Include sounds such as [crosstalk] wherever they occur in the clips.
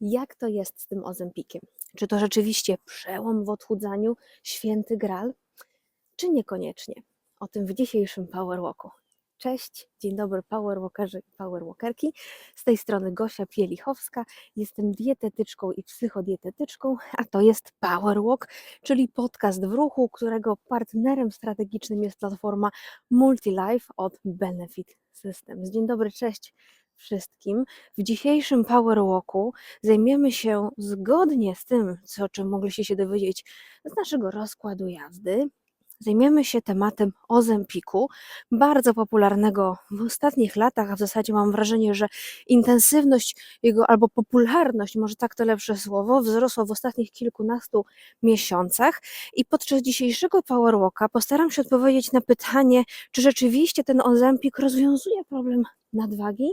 Jak to jest z tym ozempikiem? Czy to rzeczywiście przełom w odchudzaniu, święty gral, czy niekoniecznie? O tym w dzisiejszym Powerwalku. Cześć, dzień dobry Powerwalkerzy i Powerwalkerki. Z tej strony Gosia Pielichowska. Jestem dietetyczką i psychodietetyczką, a to jest Powerwalk, czyli podcast w ruchu, którego partnerem strategicznym jest platforma Multilife od Benefit Systems. Dzień dobry, cześć wszystkim. W dzisiejszym Powerwalku zajmiemy się zgodnie z tym, co, o czym mogliście się dowiedzieć z naszego rozkładu jazdy. Zajmiemy się tematem Ozempiku, bardzo popularnego w ostatnich latach, a w zasadzie mam wrażenie, że intensywność jego albo popularność, może tak to lepsze słowo, wzrosła w ostatnich kilkunastu miesiącach. I podczas dzisiejszego Powerwalka postaram się odpowiedzieć na pytanie, czy rzeczywiście ten Ozempik rozwiązuje problem nadwagi,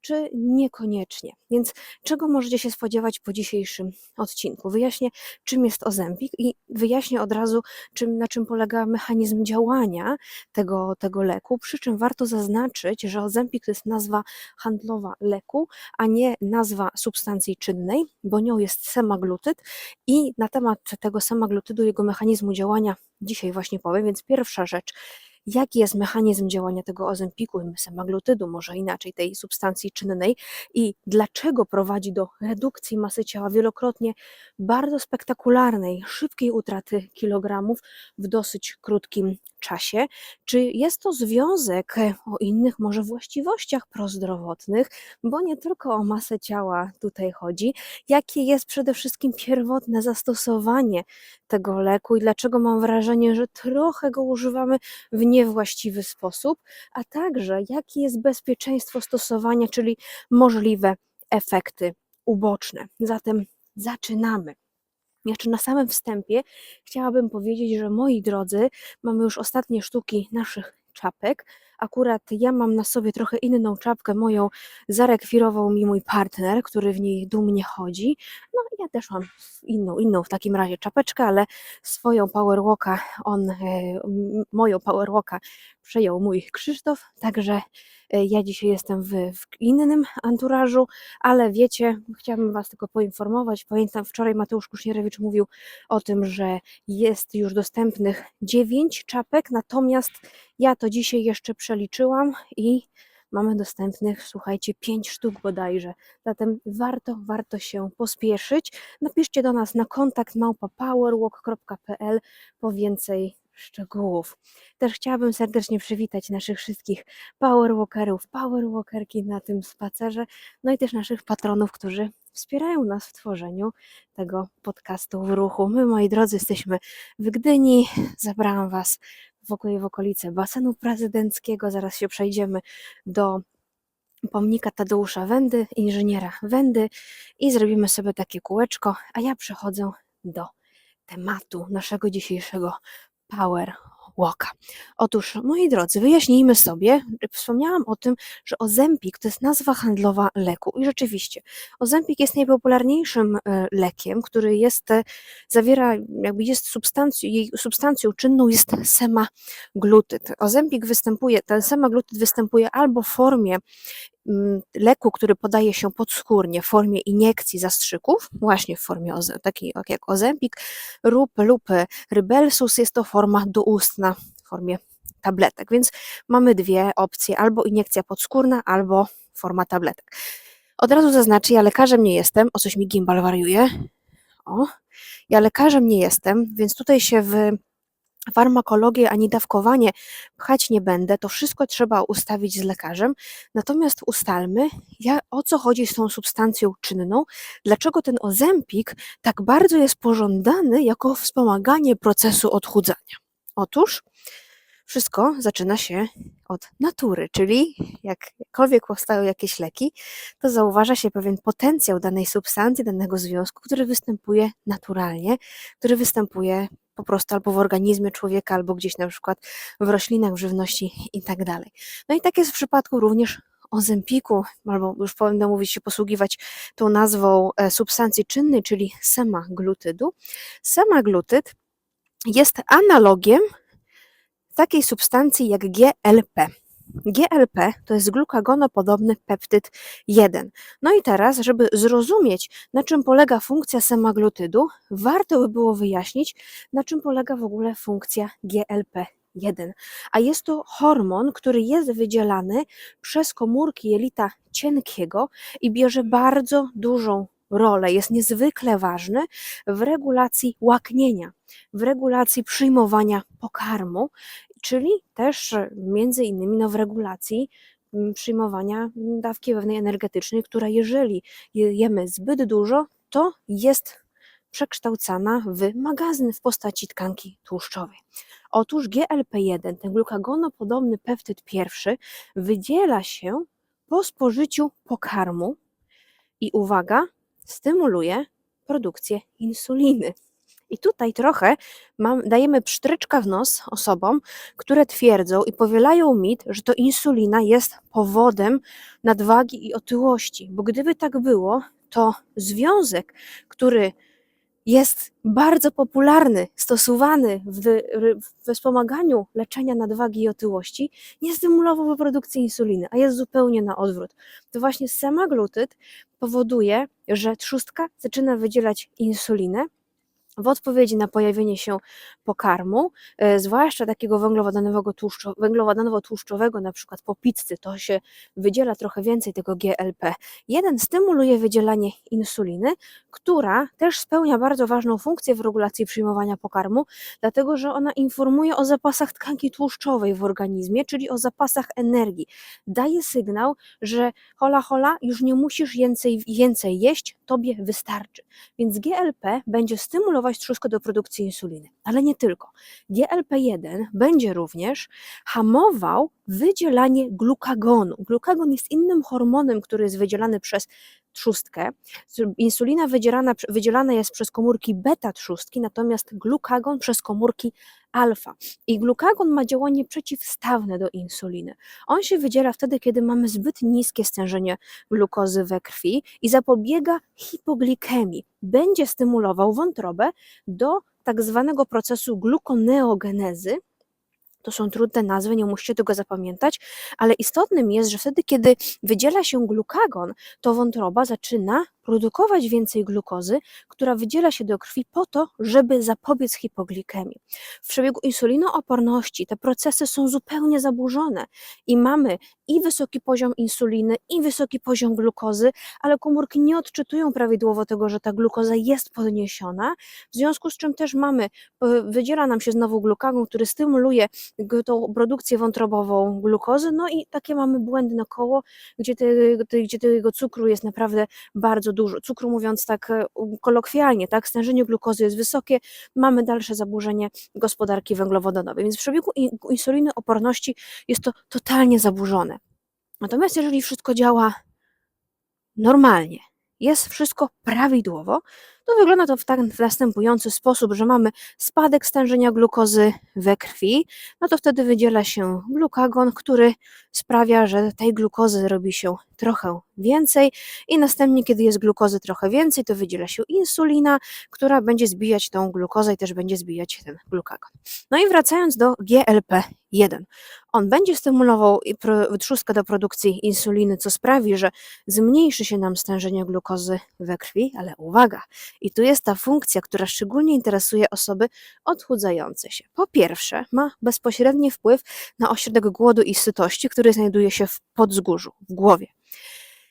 czy niekoniecznie. Więc czego możecie się spodziewać po dzisiejszym odcinku? Wyjaśnię, czym jest Ozempik i wyjaśnię od razu, czym, na czym polega mechanizm działania tego, tego leku, przy czym warto zaznaczyć, że Ozempik to jest nazwa handlowa leku, a nie nazwa substancji czynnej, bo nią jest semaglutyd i na temat tego semaglutydu, jego mechanizmu działania dzisiaj właśnie powiem, więc pierwsza rzecz, jaki jest mechanizm działania tego ozempiku, semaglutydu, może inaczej, tej substancji czynnej i dlaczego prowadzi do redukcji masy ciała wielokrotnie bardzo spektakularnej, szybkiej utraty kilogramów w dosyć krótkim czasie. Czy jest to związek o innych może właściwościach prozdrowotnych, bo nie tylko o masę ciała tutaj chodzi, jakie jest przede wszystkim pierwotne zastosowanie tego leku i dlaczego mam wrażenie, że trochę go używamy w niewłaściwy sposób, a także jakie jest bezpieczeństwo stosowania, czyli możliwe efekty uboczne. Zatem zaczynamy. Jeszcze na samym wstępie chciałabym powiedzieć, że moi drodzy, mamy już ostatnie sztuki naszych czapek. Akurat ja mam na sobie trochę inną czapkę, moją zarekwirował mi mój partner, który w niej dumnie chodzi. No ja też mam inną, inną w takim razie czapeczkę, ale swoją powerwalka, on, e, moją powerwalka przejął mój Krzysztof, także e, ja dzisiaj jestem w, w innym anturażu, ale wiecie, chciałabym Was tylko poinformować. Pamiętam, wczoraj Mateusz Kusznierewicz mówił o tym, że jest już dostępnych dziewięć czapek, natomiast ja to dzisiaj jeszcze przeliczyłam i mamy dostępnych, słuchajcie, pięć sztuk bodajże. Zatem warto, warto się pospieszyć. Napiszcie do nas na kontakt małpa.powerwalk.pl po więcej szczegółów. Też chciałabym serdecznie przywitać naszych wszystkich powerwalkerów, powerwalkerki na tym spacerze, no i też naszych patronów, którzy wspierają nas w tworzeniu tego podcastu w ruchu. My, moi drodzy, jesteśmy w Gdyni. Zabrałam Was w ogóle w okolice basenu prezydenckiego. Zaraz się przejdziemy do pomnika Tadeusza Wendy, inżyniera Wendy i zrobimy sobie takie kółeczko, a ja przechodzę do tematu naszego dzisiejszego Power Walka. Otóż, moi drodzy, wyjaśnijmy sobie, wspomniałam o tym, że Ozempik to jest nazwa handlowa leku i rzeczywiście Ozempik jest najpopularniejszym e, lekiem, który jest, e, zawiera, jakby jest substancją, jej substancją czynną jest semaglutyd. Ozempik występuje, ten semaglutyd występuje albo w formie leku, który podaje się podskórnie w formie iniekcji zastrzyków, właśnie w formie takiej jak Ozempik, lub, lub Rybelsus jest to forma doustna w formie tabletek. Więc mamy dwie opcje, albo iniekcja podskórna, albo forma tabletek. Od razu zaznaczę, ja lekarzem nie jestem, o coś mi gimbal wariuje. O, ja lekarzem nie jestem, więc tutaj się w farmakologię ani dawkowanie pchać nie będę, to wszystko trzeba ustawić z lekarzem. Natomiast ustalmy, ja, o co chodzi z tą substancją czynną, dlaczego ten ozempik tak bardzo jest pożądany jako wspomaganie procesu odchudzania. Otóż wszystko zaczyna się od natury, czyli jakkolwiek powstają jakieś leki, to zauważa się pewien potencjał danej substancji, danego związku, który występuje naturalnie, który występuje po prostu albo w organizmie człowieka, albo gdzieś na przykład w roślinach, w żywności i tak dalej. No i tak jest w przypadku również ozempiku, albo już powinno mówić się posługiwać tą nazwą e, substancji czynnej, czyli semaglutydu. Semaglutyd jest analogiem takiej substancji jak GLP. GLP to jest glukagonopodobny peptyd 1. No i teraz, żeby zrozumieć, na czym polega funkcja semaglutydu, warto by było wyjaśnić, na czym polega w ogóle funkcja GLP1. A jest to hormon, który jest wydzielany przez komórki jelita cienkiego i bierze bardzo dużą rolę, jest niezwykle ważny w regulacji łaknienia, w regulacji przyjmowania pokarmu, czyli też e, między innymi no, w regulacji przyjmowania dawki wewnętrznej energetycznej, która jeżeli je- jemy zbyt dużo, to jest przekształcana w magazyn w postaci tkanki tłuszczowej. Otóż GLP-1, ten glukagonopodobny peptyd pierwszy, wydziela się po spożyciu pokarmu i uwaga, stymuluje produkcję insuliny. I tutaj trochę mam, dajemy psztryczka w nos osobom, które twierdzą i powielają mit, że to insulina jest powodem nadwagi i otyłości. Bo gdyby tak było, to związek, który jest bardzo popularny, stosowany w, wspomaganiu leczenia nadwagi i otyłości, nie stymulowałby produkcji insuliny, a jest zupełnie na odwrót. To właśnie semaglutyd powoduje, że trzustka zaczyna wydzielać insulinę, w odpowiedzi na pojawienie się pokarmu, e, zwłaszcza takiego węglowodanowo-tłuszczowego, na przykład po pizzy, to się wydziela trochę więcej tego GLP. Jeden stymuluje wydzielanie insuliny, która też spełnia bardzo ważną funkcję w regulacji przyjmowania pokarmu, dlatego że ona informuje o zapasach tkanki tłuszczowej w organizmie, czyli o zapasach energii. Daje sygnał, że hola hola, już nie musisz więcej, więcej jeść, tobie wystarczy. Więc GLP będzie stymulować trzustkę do produkcji insuliny, ale nie tylko. GLP-1 będzie również hamował wydzielanie glukagonu. Glukagon jest innym hormonem, który jest wydzielany przez trzustkę. Insulina wydzielana, wydzielana jest przez komórki beta trzustki, natomiast glukagon przez komórki alfa. I glukagon ma działanie przeciwstawne do insuliny. On się wydziela wtedy, kiedy mamy zbyt niskie stężenie glukozy we krwi i zapobiega hipoglikemii. Będzie stymulował wątrobę do tak zwanego procesu glukoneogenezy, to są trudne nazwy, nie musicie tego zapamiętać, ale istotnym jest, że wtedy, kiedy wydziela się glukagon, to wątroba zaczyna produkować więcej glukozy, która wydziela się do krwi po to, żeby zapobiec hipoglikemii. W przebiegu insulinooporności te procesy są zupełnie zaburzone i mamy i wysoki poziom insuliny, i wysoki poziom glukozy, ale komórki nie odczytują prawidłowo tego, że ta glukoza jest podniesiona, w związku z czym też mamy, e, wydziela nam się znowu glukagon, który stymuluje tą produkcję wątrobową glukozy, no i takie mamy błędne koło, gdzie, te, gdzie tego cukru jest naprawdę bardzo dużo. Cukru mówiąc tak e, kolokwialnie, tak, stężenie glukozy jest wysokie, mamy dalsze zaburzenie gospodarki węglowodanowej, więc w przebiegu insuliny oporności jest to totalnie zaburzone. Natomiast jeżeli wszystko działa normalnie, jest wszystko prawidłowo, to wygląda to w, tak, następujący sposób, że mamy spadek stężenia glukozy we krwi, no to wtedy wydziela się glukagon, który sprawia, że tej glukozy robi się trochę więcej i następnie, kiedy jest glukozy trochę więcej, to wydziela się insulina, która będzie zbijać tą glukozę i też będzie zbijać ten glukagon. No i wracając do GLP-1. On będzie stymulował trzustkę do produkcji insuliny, co sprawi, że zmniejszy się nam stężenie glukozy we krwi, ale uwaga, i tu jest ta funkcja, która szczególnie interesuje osoby odchudzające się. Po pierwsze, ma bezpośredni wpływ na ośrodek głodu i sytości, który znajduje się w podzgórzu, w głowie.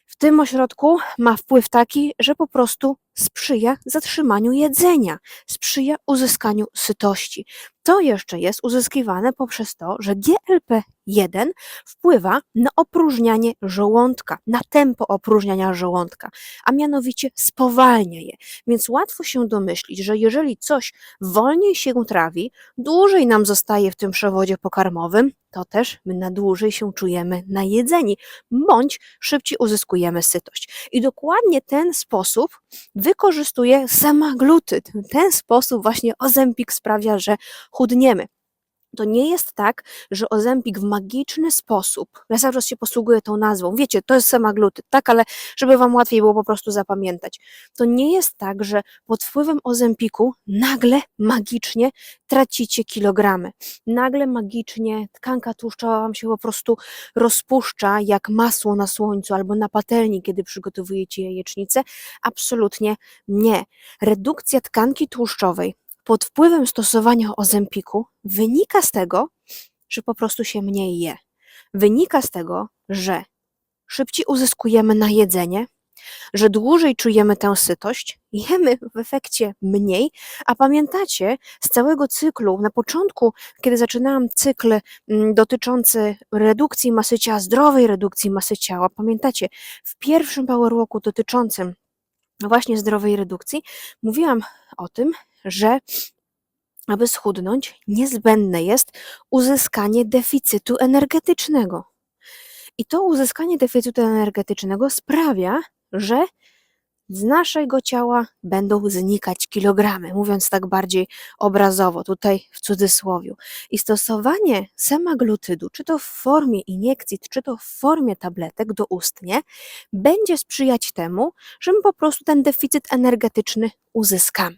W tym ośrodku ma wpływ taki, że po prostu sprzyja zatrzymaniu jedzenia, sprzyja uzyskaniu sytości. To jeszcze jest uzyskiwane poprzez to, że GLP-1 wpływa na opróżnianie żołądka, na tempo opróżniania żołądka, a mianowicie spowalnia je. Więc łatwo się domyślić, że jeżeli coś wolniej się trawi, dłużej nam zostaje w tym przewodzie pokarmowym, to też my na dłużej się czujemy najedzeni, bądź szybciej uzyskujemy sytość. I dokładnie ten sposób wykorzystuje semaglutyd. Ten sposób właśnie Ozempik sprawia, że chudniemy. To nie jest tak, że Ozempik w magiczny sposób, ja cały czas się posługuję tą nazwą, wiecie, to jest semaglutyd, tak, ale żeby wam łatwiej było po prostu zapamiętać. To nie jest tak, że pod wpływem Ozempiku nagle magicznie tracicie kilogramy. Nagle magicznie tkanka tłuszczowa wam się po prostu rozpuszcza jak masło na słońcu albo na patelni, kiedy przygotowujecie jajecznicę. Absolutnie nie. Redukcja tkanki tłuszczowej pod wpływem stosowania Ozempiku wynika z tego, że po prostu się mniej je. Wynika z tego, że szybciej uzyskujemy na jedzenie, że dłużej czujemy tę sytość, jemy w efekcie mniej, a pamiętacie z całego cyklu, na początku, kiedy zaczynałam cykl mm, dotyczący redukcji masy ciała, zdrowej redukcji masy ciała, pamiętacie, w pierwszym powerwalku dotyczącym właśnie zdrowej redukcji, mówiłam o tym, że aby schudnąć, niezbędne jest uzyskanie deficytu energetycznego. I to uzyskanie deficytu energetycznego sprawia, że z naszego ciała będą znikać kilogramy, mówiąc tak bardziej obrazowo, tutaj w cudzysłowiu. I stosowanie semaglutydu, czy to w formie iniekcji, czy to w formie tabletek doustnie, będzie sprzyjać temu, że my po prostu ten deficyt energetyczny uzyskamy.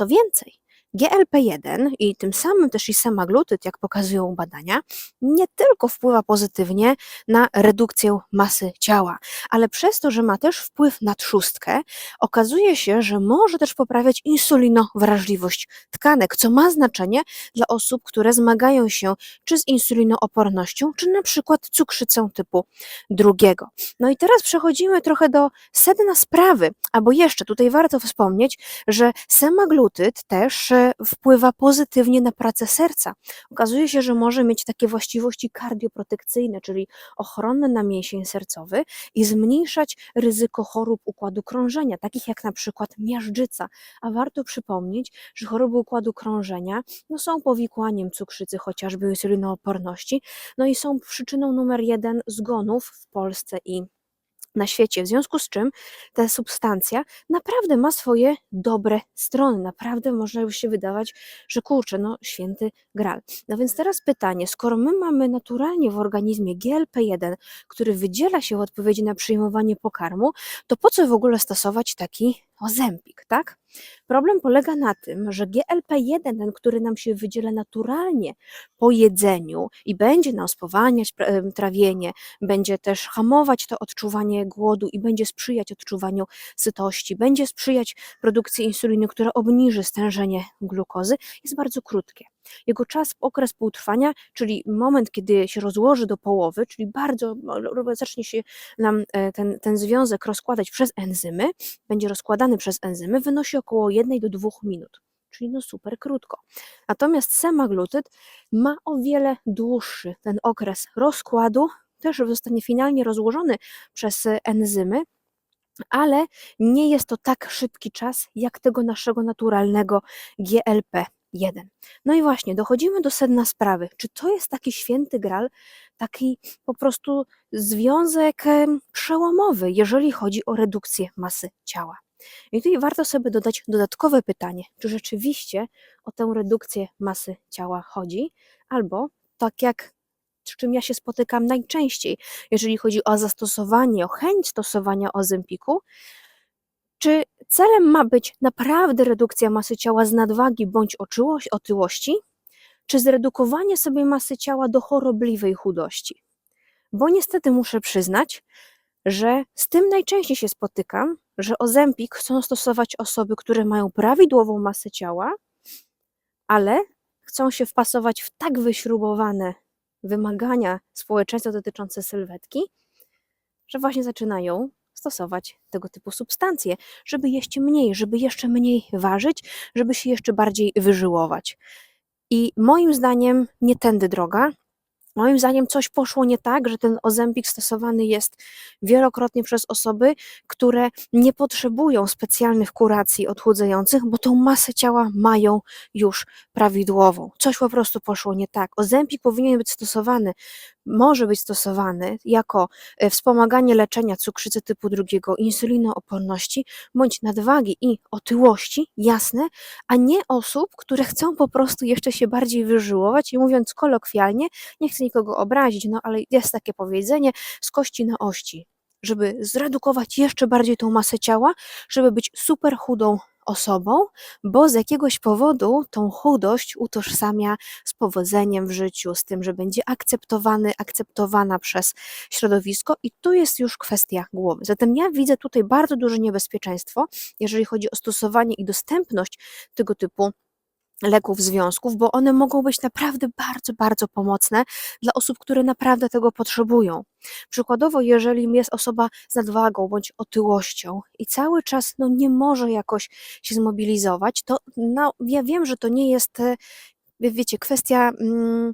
Co więcej, GLP-1 i tym samym też i semaglutyd, jak pokazują badania, nie tylko wpływa pozytywnie na redukcję masy ciała, ale przez to, że ma też wpływ na trzustkę, okazuje się, że może też poprawiać insulinowrażliwość tkanek, co ma znaczenie dla osób, które zmagają się czy z insulinoopornością, czy na przykład cukrzycą typu drugiego. No i teraz przechodzimy trochę do sedna sprawy, albo jeszcze tutaj warto wspomnieć, że semaglutyd też wpływa pozytywnie na pracę serca. Okazuje się, że może mieć takie właściwości kardioprotekcyjne, czyli ochronne na mięsień sercowy i zmniejszać ryzyko chorób układu krążenia, takich jak na przykład miażdżyca. A warto przypomnieć, że choroby układu krążenia no, są powikłaniem cukrzycy, chociażby insulinooporności, no i są przyczyną numer jeden zgonów w Polsce i na świecie. W związku z czym ta substancja naprawdę ma swoje dobre strony. Naprawdę można by się wydawać, że kurczę, no święty gral. No więc teraz pytanie, skoro my mamy naturalnie w organizmie GLP-1, który wydziela się w odpowiedzi na przyjmowanie pokarmu, to po co w ogóle stosować taki ozempik, tak? Problem polega na tym, że GLP-1, ten, który nam się wydziela naturalnie po jedzeniu i będzie nam spowalniać em, trawienie, będzie też hamować to odczuwanie głodu i będzie sprzyjać odczuwaniu sytości, będzie sprzyjać produkcji insuliny, która obniży stężenie glukozy, jest bardzo krótkie. Jego czas, okres półtrwania, czyli moment, kiedy się rozłoży do połowy, czyli bardzo no, zacznie się nam e, ten, ten związek rozkładać przez enzymy, będzie rozkładany przez enzymy, wynosi około 1 do 2 minut. Czyli no super krótko. Natomiast semaglutyd ma o wiele dłuższy ten okres rozkładu, też zostanie finalnie rozłożony przez e, enzymy, ale nie jest to tak szybki czas jak tego naszego naturalnego GLP-1. No i właśnie, dochodzimy do sedna sprawy. Czy to jest taki święty gral, taki po prostu związek przełomowy, jeżeli chodzi o redukcję masy ciała? I tutaj warto sobie dodać dodatkowe pytanie, czy rzeczywiście o tę redukcję masy ciała chodzi, albo tak jak z czym ja się spotykam najczęściej, jeżeli chodzi o zastosowanie, o chęć stosowania ozempiku, czy celem ma być naprawdę redukcja masy ciała z nadwagi bądź otyłości, czy zredukowanie sobie masy ciała do chorobliwej chudości? Bo niestety muszę przyznać, że z tym najczęściej się spotykam, że ozempik chcą stosować osoby, które mają prawidłową masę ciała, ale chcą się wpasować w tak wyśrubowane wymagania społeczeństwa dotyczące sylwetki, że właśnie zaczynają stosować tego typu substancje, żeby jeść mniej, żeby jeszcze mniej ważyć, żeby się jeszcze bardziej wyżyłować. I moim zdaniem nie tędy droga. Moim zdaniem coś poszło nie tak, że ten ozempik stosowany jest wielokrotnie przez osoby, które nie potrzebują specjalnych kuracji odchudzających, bo tą masę ciała mają już prawidłową. Coś po prostu poszło nie tak. Ozempik powinien być stosowany może być stosowany jako e, wspomaganie leczenia cukrzycy typu drugiego, insulinooporności bądź nadwagi i otyłości, jasne, a nie osób, które chcą po prostu jeszcze się bardziej wyżyłować i mówiąc kolokwialnie, nie chcę nikogo obrazić, no ale jest takie powiedzenie z kości na ości, żeby zredukować jeszcze bardziej tą masę ciała, żeby być super chudą osobą, bo z jakiegoś powodu tą chudość utożsamia z powodzeniem w życiu, z tym, że będzie akceptowany, akceptowana przez środowisko i tu jest już kwestia głowy. Zatem ja widzę tutaj bardzo duże niebezpieczeństwo, jeżeli chodzi o stosowanie i dostępność tego typu leków, związków, bo one mogą być naprawdę bardzo, bardzo pomocne dla osób, które naprawdę tego potrzebują. Przykładowo, jeżeli jest osoba z nadwagą bądź otyłością i cały czas no, nie może jakoś się zmobilizować, to no, ja wiem, że to nie jest, e, wiecie, kwestia, mm,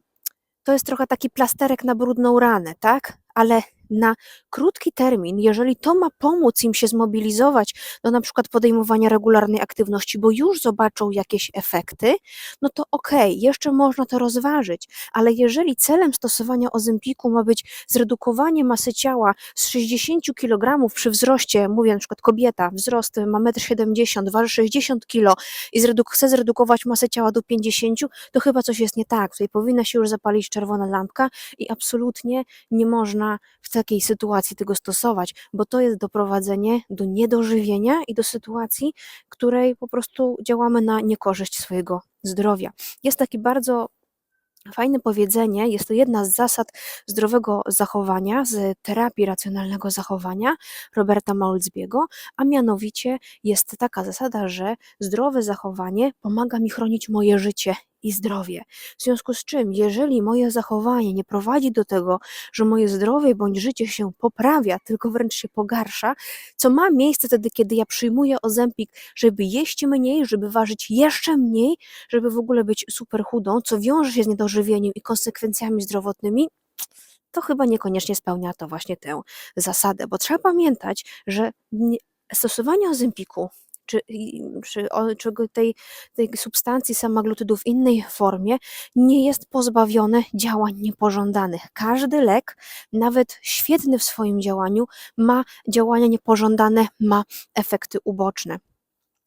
to jest trochę taki plasterek na brudną ranę, tak? Ale na krótki termin, jeżeli to ma pomóc im się zmobilizować do na przykład podejmowania regularnej aktywności, bo już zobaczą jakieś efekty, no to okej, okay, jeszcze można to rozważyć, ale jeżeli celem stosowania ozempiku ma być zredukowanie masy ciała z 60 kg przy wzroście, mówię na przykład kobieta, wzrost ma 1,70 m, waży 60 kg i zreduk chce zredukować masę ciała do 50, to chyba coś jest nie tak. Tutaj powinna się już zapalić czerwona lampka i absolutnie nie można w takiej sytuacji tego stosować, bo to jest doprowadzenie do niedożywienia i do sytuacji, której po prostu działamy na niekorzyść swojego zdrowia. Jest taki bardzo Fajne powiedzenie, jest to jedna z zasad zdrowego zachowania, z terapii racjonalnego zachowania Roberta Maulsbiego, a mianowicie jest taka zasada, że zdrowe zachowanie pomaga mi chronić moje życie i zdrowie. W związku z czym, jeżeli moje zachowanie nie prowadzi do tego, że moje zdrowie bądź życie się poprawia, tylko wręcz się pogarsza, co ma miejsce wtedy, kiedy ja przyjmuję ozempik, żeby jeść mniej, żeby ważyć jeszcze mniej, żeby w ogóle być super chudą, co wiąże się z niedożywieniem i konsekwencjami zdrowotnymi, to chyba niekoniecznie spełnia to właśnie tę zasadę, bo trzeba pamiętać, że stosowanie ozempiku czy, czy, czy tej, tej substancji samaglutidu w innej formie nie jest pozbawione działań niepożądanych. Każdy lek, nawet świetny w swoim działaniu, ma działania niepożądane, ma efekty uboczne.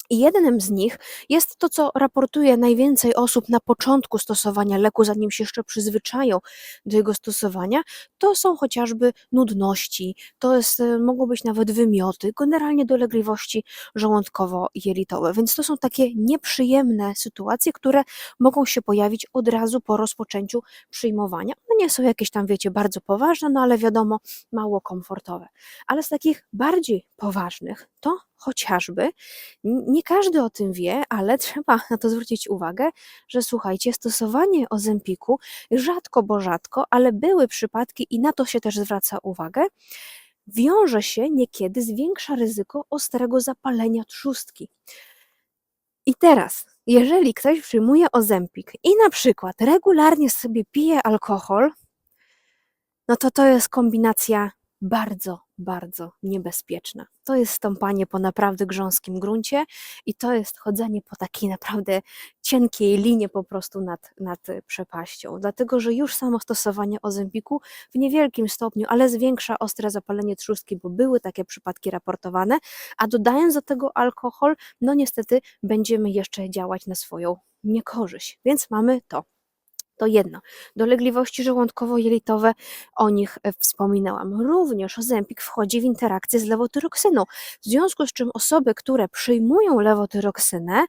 I jednym z nich jest to, co raportuje najwięcej osób na początku stosowania leku, zanim się jeszcze przyzwyczają do jego stosowania, to są chociażby nudności, to jest, e, mogą być nawet wymioty, generalnie dolegliwości żołądkowo-jelitowe. Więc to są takie nieprzyjemne sytuacje, które mogą się pojawić od razu po rozpoczęciu przyjmowania. No nie są jakieś tam, wiecie, bardzo poważne, no ale wiadomo, mało komfortowe. Ale z takich bardziej poważnych to chociażby, nie każdy o tym wie, ale [laughs] trzeba na to zwrócić uwagę, że słuchajcie, stosowanie ozempiku rzadko, bo rzadko, ale były przypadki i na to się też zwraca uwagę, wiąże się niekiedy, zwiększa ryzyko ostrego zapalenia trzustki. I teraz, jeżeli ktoś przyjmuje ozempik i na przykład regularnie sobie pije alkohol, no to to jest kombinacja bardzo, bardzo niebezpieczna. To jest stąpanie po naprawdę grząskim gruncie i to jest chodzenie po takiej naprawdę cienkiej linie po prostu nad, nad przepaścią. Dlatego, że już samo stosowanie ozempiku w niewielkim stopniu, ale zwiększa ostre zapalenie trzustki, bo były takie przypadki raportowane, a dodając do tego alkohol, no niestety będziemy jeszcze działać na swoją niekorzyść. Więc mamy to. To jedno. Dolegliwości żołądkowo-jelitowe, o nich e, wspominałam. Również ozempik wchodzi w interakcję z lewotyroksyną, w związku z czym osoby, które przyjmują lewotyroksynę,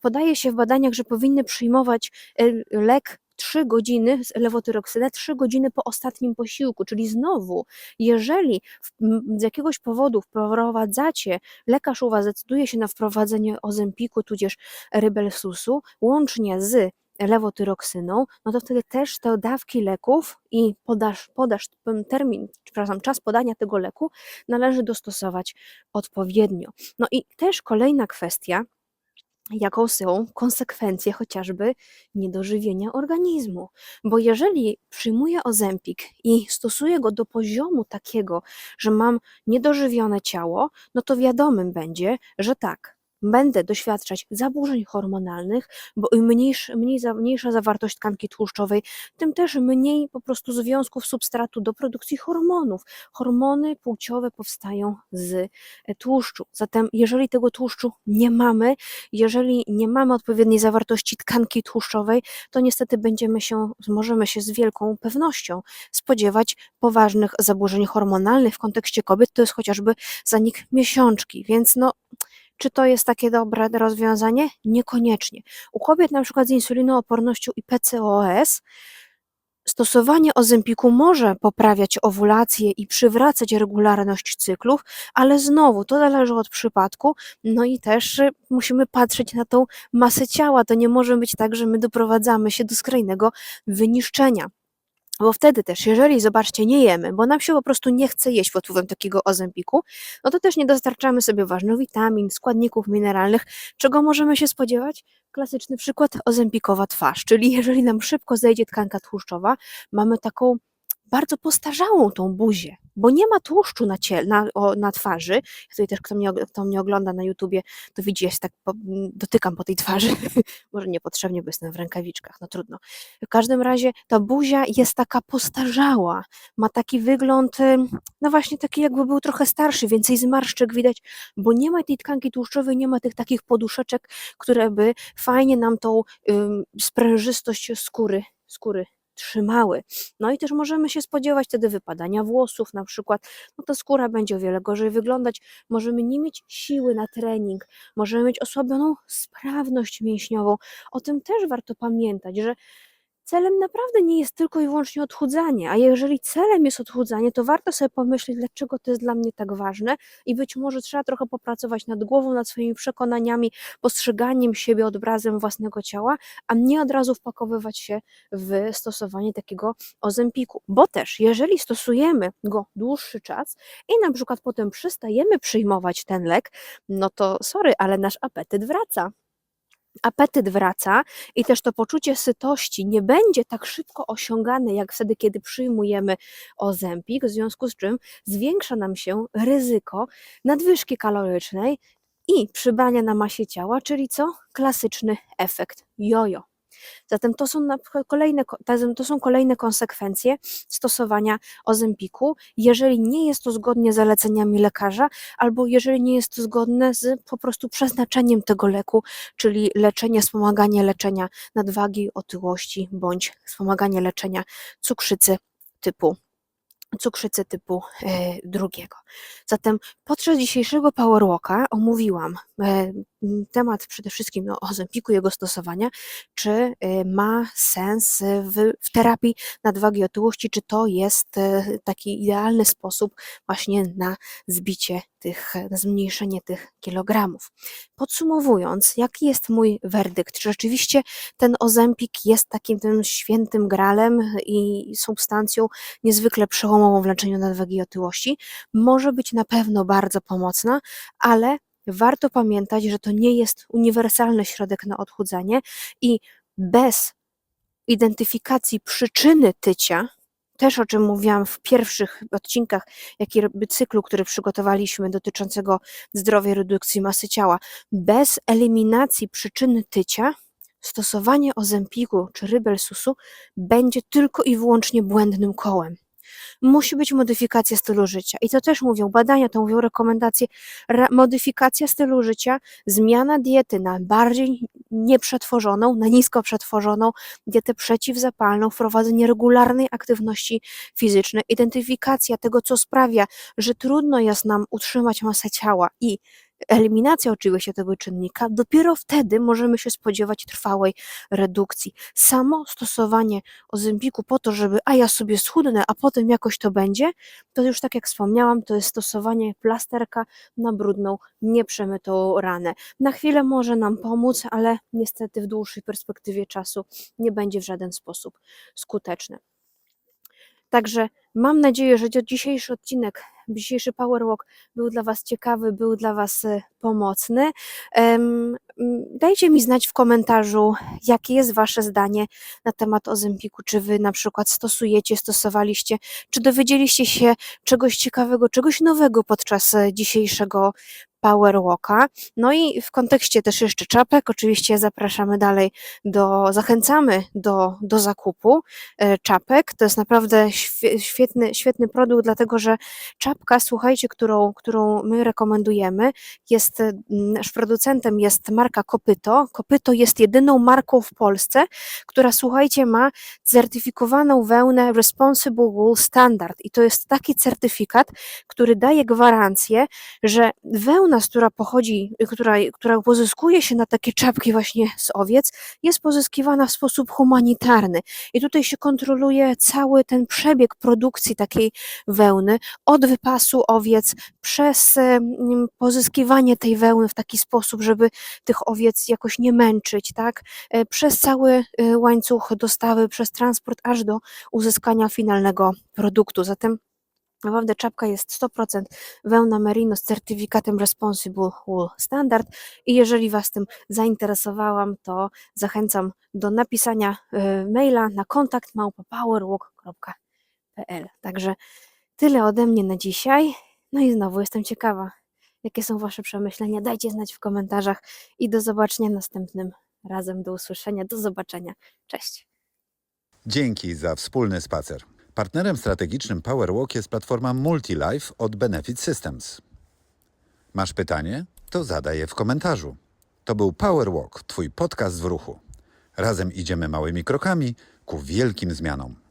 podaje się w badaniach, że powinny przyjmować e, lek 3 godziny lewotyroksynę, 3 godziny po ostatnim posiłku, czyli znowu, jeżeli z jakiegoś powodu wprowadzacie, lekarz u Was decyduje się na wprowadzenie ozempiku, tudzież rybelsusu, łącznie z lewotyroksyną, no to wtedy też te dawki leków i podaż, podaż termin, przepraszam, czas podania tego leku należy dostosować odpowiednio. No i też kolejna kwestia, jaką są konsekwencje chociażby niedożywienia organizmu. Bo jeżeli przyjmuję ozempik i stosuję go do poziomu takiego, że mam niedożywione ciało, no to wiadomym będzie, że tak, będę doświadczać zaburzeń hormonalnych, bo im mniejszy, mniej, za- mniejsza zawartość tkanki tłuszczowej, tym też mniej po prostu związków substratu do produkcji hormonów. Hormony płciowe powstają z e, tłuszczu. Zatem, jeżeli tego tłuszczu nie mamy, jeżeli nie mamy odpowiedniej zawartości tkanki tłuszczowej, to niestety będziemy się, możemy się z wielką pewnością spodziewać poważnych zaburzeń hormonalnych w kontekście kobiet. To jest chociażby zanik miesiączki, więc no. Czy to jest takie dobre rozwiązanie? Niekoniecznie. U kobiet na przykład z insulinoopornością i PCOS Stosowanie ozempiku może poprawiać owulację i przywracać regularność cyklów, ale znowu to zależy od przypadku, no i też y, musimy patrzeć na tą masę ciała. To nie może być tak, że my doprowadzamy się do skrajnego wyniszczenia. Bo wtedy też, jeżeli zobaczcie, nie jemy, bo nam się po prostu nie chce jeść pod wpływem takiego ozempiku, no to też nie dostarczamy sobie ważnych witamin, składników mineralnych. Czego możemy się spodziewać? Klasyczny przykład ozempikowa twarz, czyli jeżeli nam szybko zejdzie tkanka tłuszczowa, mamy taką bardzo postarzałą tą buzię, bo nie ma tłuszczu na, ciele, na, o, na twarzy. Tutaj też, kto mnie, kto mnie ogląda na YouTubie, to widzi, ja się tak po, dotykam po tej twarzy. [laughs] Może niepotrzebnie, bo jestem w rękawiczkach, no trudno. W każdym razie ta buzia jest taka postarzała, ma taki wygląd, no właśnie taki jakby był trochę starszy, więcej zmarszczek widać, bo nie ma tej tkanki tłuszczowej, nie ma tych takich poduszeczek, które by fajnie nam tą ym, sprężystość skóry, skóry trzymały. No i też możemy się spodziewać wtedy wypadania włosów na przykład, no ta skóra będzie o wiele gorzej wyglądać, możemy nie mieć siły na trening, możemy mieć osłabioną sprawność mięśniową. O tym też warto pamiętać, że celem naprawdę nie jest tylko i wyłącznie odchudzanie, a jeżeli celem jest odchudzanie, to warto sobie pomyśleć, dlaczego to jest dla mnie tak ważne i być może trzeba trochę popracować nad głową, nad swoimi przekonaniami, postrzeganiem siebie obrazem własnego ciała, a nie od razu wpakowywać się w stosowanie takiego ozempiku. Bo też, jeżeli stosujemy go dłuższy czas i na przykład potem przestajemy przyjmować ten lek, no to sorry, ale nasz apetyt wraca apetyt wraca i też to poczucie sytości nie będzie tak szybko osiągane, jak wtedy, kiedy przyjmujemy ozempik, w związku z czym zwiększa nam się ryzyko nadwyżki kalorycznej i przybania na masie ciała, czyli co? Klasyczny efekt jojo. Zatem to są, na kolejne, to są kolejne konsekwencje stosowania ozempiku, jeżeli nie jest to zgodnie z zaleceniami lekarza, albo jeżeli nie jest to zgodne z po prostu przeznaczeniem tego leku, czyli leczenie, wspomaganie leczenia nadwagi, otyłości, bądź wspomaganie leczenia cukrzycy typu cukrzycy typu e, drugiego. Zatem podczas dzisiejszego Powerwalka omówiłam e, temat przede wszystkim no, ozempiku, jego stosowania, czy e, ma sens w, w terapii nadwagi i otyłości, czy to jest e, taki idealny sposób właśnie na zbicie tych, na zmniejszenie tych kilogramów. Podsumowując, jaki jest mój werdykt? Czy rzeczywiście ten ozempik jest takim tym świętym gralem i substancją niezwykle przełomową w leczeniu nadwagi i otyłości? Może być na pewno bardzo pomocna, ale warto pamiętać, że to nie jest uniwersalny środek na odchudzanie i bez identyfikacji przyczyny tycia, też o czym mówiłam w pierwszych odcinkach, jaki cyklu, który przygotowaliśmy dotyczącego zdrowia redukcji masy ciała, bez eliminacji przyczyny tycia, stosowanie ozempiku czy rybelsusu będzie tylko i wyłącznie błędnym kołem. Musi być modyfikacja stylu życia. I to też mówią badania, to mówią rekomendacje. Modyfikacja stylu życia, zmiana diety na bardziej nieprzetworzoną, na nisko przetworzoną, dietę przeciwzapalną, wprowadzenie regularnej aktywności fizycznej, identyfikacja tego, co sprawia, że trudno jest nam utrzymać masę ciała i eliminacja oczywiście tego czynnika, dopiero wtedy możemy się spodziewać trwałej redukcji. Samo stosowanie ozempiku po to, żeby a ja sobie schudnę, a potem jakoś to będzie, to już tak jak wspomniałam, to jest stosowanie plasterka na brudną, nieprzemytą ranę. Na chwilę może nam pomóc, ale niestety w dłuższej perspektywie czasu nie będzie w żaden sposób skuteczne. Także mam nadzieję, że dzisiejszy odcinek, dzisiejszy Powerwalk był dla Was ciekawy, był dla Was e, pomocny. Dajcie mi znać w komentarzu, jakie jest Wasze zdanie na temat Ozempiku. Czy Wy na przykład stosujecie, stosowaliście, czy dowiedzieliście się czegoś ciekawego, czegoś nowego podczas e, dzisiejszego Powerwalka. No i w kontekście też jeszcze czapek, oczywiście zapraszamy dalej do, zachęcamy do, do zakupu e, czapek. To jest naprawdę świe- świetny, świetny produkt, dlatego że czapka, słuchajcie, którą, którą my rekomendujemy, jest, e, nasz producentem jest marka Kopyto. Kopyto jest jedyną marką w Polsce, która, słuchajcie, ma certyfikowaną wełnę Responsible Wool Standard. I to jest taki certyfikat, który daje gwarancję, że wełna, z która pochodzi, która, która pozyskuje się na takie czapki właśnie z owiec, jest pozyskiwana w sposób humanitarny. I tutaj się kontroluje cały ten przebieg produkcji takiej wełny, od wypasu owiec przez pozyskiwanie tej wełny w taki sposób, żeby tych owiec jakoś nie męczyć, tak? E, Przez cały e, łańcuch dostawy, przez transport aż do uzyskania finalnego produktu. Zatem Naprawdę czapka jest 100% wełna merino z certyfikatem Responsible Wool Standard i jeżeli Was tym zainteresowałam, to zachęcam do napisania e, maila na kontakt małpa.powerwalk.pl. Także tyle ode mnie na dzisiaj. No i znowu jestem ciekawa, jakie są Wasze przemyślenia. Dajcie znać w komentarzach i do zobaczenia następnym razem. Do usłyszenia, do zobaczenia. Cześć. Dzięki za wspólny spacer. Partnerem strategicznym Powerwalk jest platforma Multilife od Benefit Systems. Masz pytanie? To zadaj je w komentarzu. To był Powerwalk, twój podcast w ruchu. Razem idziemy małymi krokami ku wielkim zmianom.